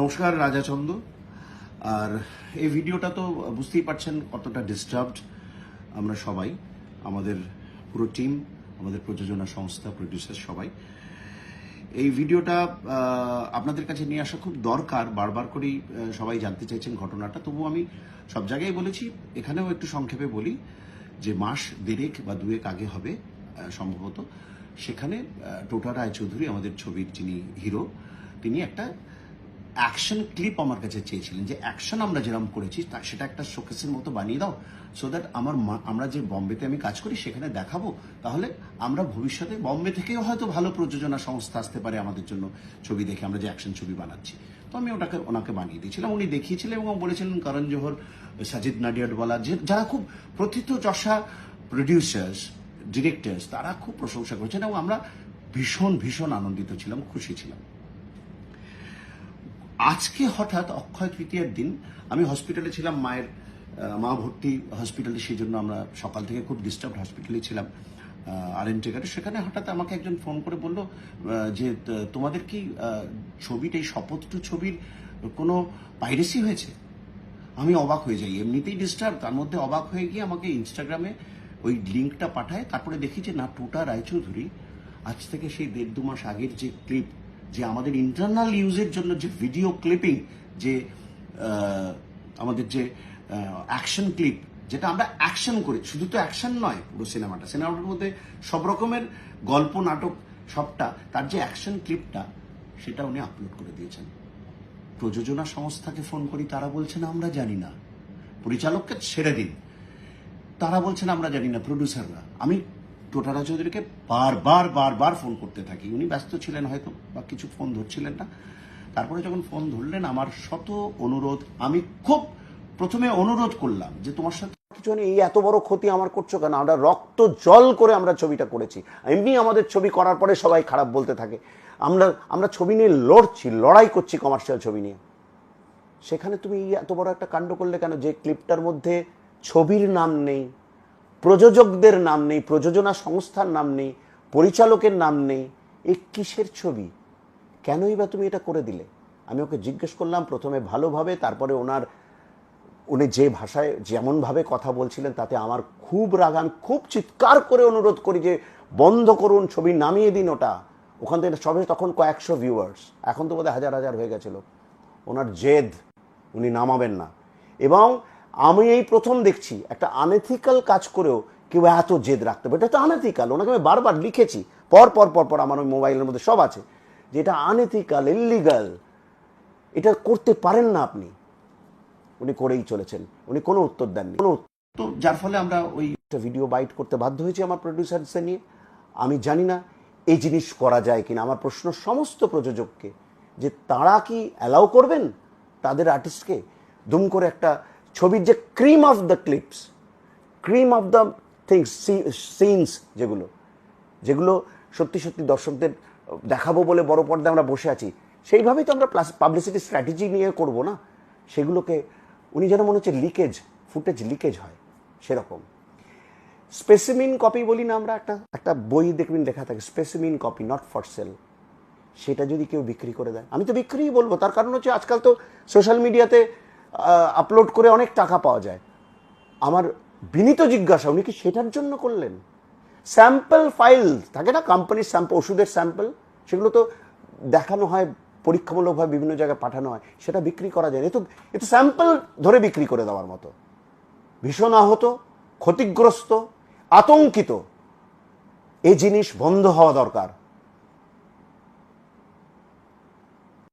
নমস্কার রাজাচন্দ আর এই ভিডিওটা তো বুঝতেই পারছেন কতটা ডিস্টার্বড আমরা সবাই, আমাদের পুরো টিম আমাদের প্রযোজনা সংস্থা প্রডিউসার সবাই। এই ভিডিওটা আপনাদের কাছে নিয়ে আসা খুব দরকার, বারবার করেই সবাই জানতে চাইছেন ঘটনাটা। তবু আমি সব জায়গায় বলেছি, এখানেও একটু সংক্ষেপে বলি যে মাস দেড়েক বা দুয়েক আগে হবে সম্ভবত। সেখানে টোটা রায়চৌধুরী আমাদের ছবির যিনি হিরো তিনি একটা অ্যাকশন ক্লিপ আমার কাছে চেয়েছিলেন যে অ্যাকশন আমরা যেরকম করেছি, তা সেটা একটা শোকেসের মতো বানিয়ে দাও সো দ্যাট আমার আমরা যে বম্বেতে আমি কাজ করি, সেখানে দেখাবো। তাহলে আমরা ভবিষ্যতে বম্বে থেকেও হয়তো ভালো প্রযোজনা সংস্থা আসতে পারে আমাদের জন্য ছবি দেখে, আমরা যে অ্যাকশন ছবি বানাচ্ছি। তো আমি ওটাকে, ওনাকে বানিয়ে দিয়েছিলাম। উনি দেখিয়েছিলেন এবং বলেছিলেন, করণ জোহর, সাজিদ নাডিয়াডওয়ালা যে, যারা খুব প্রথিত যশা প্রডিউসার্স ডিরেক্টর্স তারা খুব প্রশংসা করেছেন এবং আমরা ভীষণ ভীষণ আনন্দিত ছিলাম, খুশি ছিলাম। আজকে হঠাৎ অক্ষয় তৃতীয়ার দিন আমি হসপিটালে ছিলাম, মায়ের মা ভর্তি হসপিটালে সেই জন্য আমরা সকাল থেকে খুব ডিস্টার্ব হসপিটালে ছিলাম আর এন টেকারে সেখানে হঠাৎ আমাকে একজন ফোন করে বলল যে তোমাদের কি ছবিটা এই শপথ টু ছবির কোনো পাইরেসি হয়েছে? আমি অবাক হয়ে যাই। এমনিতেই ডিস্টার্ব তার মধ্যে অবাক হয়ে গিয়ে আমাকে ইনস্টাগ্রামে ওই লিঙ্কটা পাঠায়। তারপরে দেখি যে, না, টোটা রায়চৌধুরী আজ থেকে সেই দেড় দু মাস আগের যে ক্লিপ যে আমাদের ইন্টারনাল ইউজের জন্য যে ভিডিও ক্লিপিং যে আমাদের যে অ্যাকশন ক্লিপ যেটা আমরা অ্যাকশন করি, শুধু তো অ্যাকশন নয় পুরো সিনেমাটা সিনেমাটার মধ্যে সব রকমের গল্প, নাটক, সবটা, তার যে অ্যাকশন ক্লিপটা সেটা উনি আপলোড করে দিয়েছেন। প্রযোজনা সংস্থাকে ফোন করি, তারা বলছেন, আমরা জানি না। পরিচালককে ছেড়ে দিন। তারা বলছেন, আমরা জানি না। প্রডিউসাররা আমি টোটারা চৌধুরীকে বারবার বারবার ফোন করতে থাকি। উনি ব্যস্ত ছিলেন হয়তো, বা কিছু ফোন ধরছিলেন না। তারপরে যখন ফোন ধরলেন, আমার শত অনুরোধ, আমি খুব প্রথমে অনুরোধ করলাম যে তোমার সাথে কিছু এই এত বড় ক্ষতি আমার করছ কেন? আমরা রক্ত জল করে আমরা ছবিটা করেছি। এমনি আমাদের ছবি করার পরে সবাই খারাপ বলতে থাকে। আমরা আমরা ছবি নিয়ে লড়ছি, লড়াই করছি কমার্শিয়াল ছবি নিয়ে। সেখানে তুমি এই এত বড় একটা কাণ্ড করলে কেন? যে ক্লিপটার মধ্যে ছবির নাম নেই। প্রযোজকদের নাম নেই, প্রযোজনা সংস্থার নাম নেই, পরিচালকের নাম নেই, এ কিসের ছবি? কেনই বা তুমি এটা করে দিলে? আমি ওকে জিজ্ঞেস করলাম, প্রথমে ভালোভাবে, তারপরে ওনার, উনি যে ভাষায়, যেমনভাবে কথা বলছিলেন, তাতে আমার খুব রাগান খুব চিৎকার করে অনুরোধ করি যে, বন্ধ করুন ছবি, নামিয়ে দিন ওটা। ওখান থেকে সবে তখন কয়েকশো ভিউয়ার্স এখন তো বোধহয় হাজার হাজার হয়ে গেছিল। ওনার জেদ, উনি নামাবেন না। এবং আমি এই প্রথম দেখছি একটা আনএথিক্যাল কাজ করেও কেউ এত জেদ রাখতে পারে। এটা তো আনএথিক্যাল ওনাকে আমি বারবার লিখেছি। পর পর পর পর আমার ওই মোবাইলের মধ্যে সব আছে যে এটা আনএথিক্যাল ইলিগাল এটা করতে পারেন না আপনি। উনি করেই চলেছেন। উনি কোনো উত্তর দেননি। কোনো তো যার ফলে আমরা ওই একটা ভিডিও বাইট করতে বাধ্য হয়েছি আমার প্রডিউসারসে নিয়ে। আমি জানি না এই জিনিস করা যায় কিনা। আমার প্রশ্ন সমস্ত প্রযোজককে যে তারা কি অ্যালাউ করবেন? তাদের আর্টিস্টকে দুম করে একটা ছবির যে cream of the clips cream of the things scenes যেগুলো যেগুলো সত্যি সত্যি দর্শকদের দেখাবো বলে বড় পর্দায় আমরা বসে আছি, সেইভাবেই তো আমরা পাবলিসিটি স্ট্র্যাটেজি নিয়ে করব না? সেগুলোকে, উনি যেন মনে হচ্ছে লিকেজ ফুটেজ লিকেজ হয়, সেরকম। স্পেসিমিন কপি বলি না আমরা, একটা একটা বই দেখবেন লেখা থাকে specimen copy not for sale সেটা যদি কেউ বিক্রি করে দেয়, আমি তো বিক্রিই বলব, তার কারণ হচ্ছে আজকাল তো সোশ্যাল মিডিয়াতে আপলোড করে অনেক টাকা পাওয়া যায়। আমার বিনীত জিজ্ঞাসা, উনি কি সেটার জন্য করলেন? স্যাম্পল ফাইল, থাকে না কোম্পানির স্যাম্পল ওষুধের স্যাম্পল সেগুলো তো দেখানো হয়, পরীক্ষামূলকভাবে বিভিন্ন জায়গায় পাঠানো হয়, সেটা বিক্রি করা যায় এ তো এ তো স্যাম্পল ধরে বিক্রি করে দেওয়ার মতো। ভীষণ আহত, ক্ষতিগ্রস্ত, আতঙ্কিত। এ জিনিস বন্ধ হওয়া দরকার।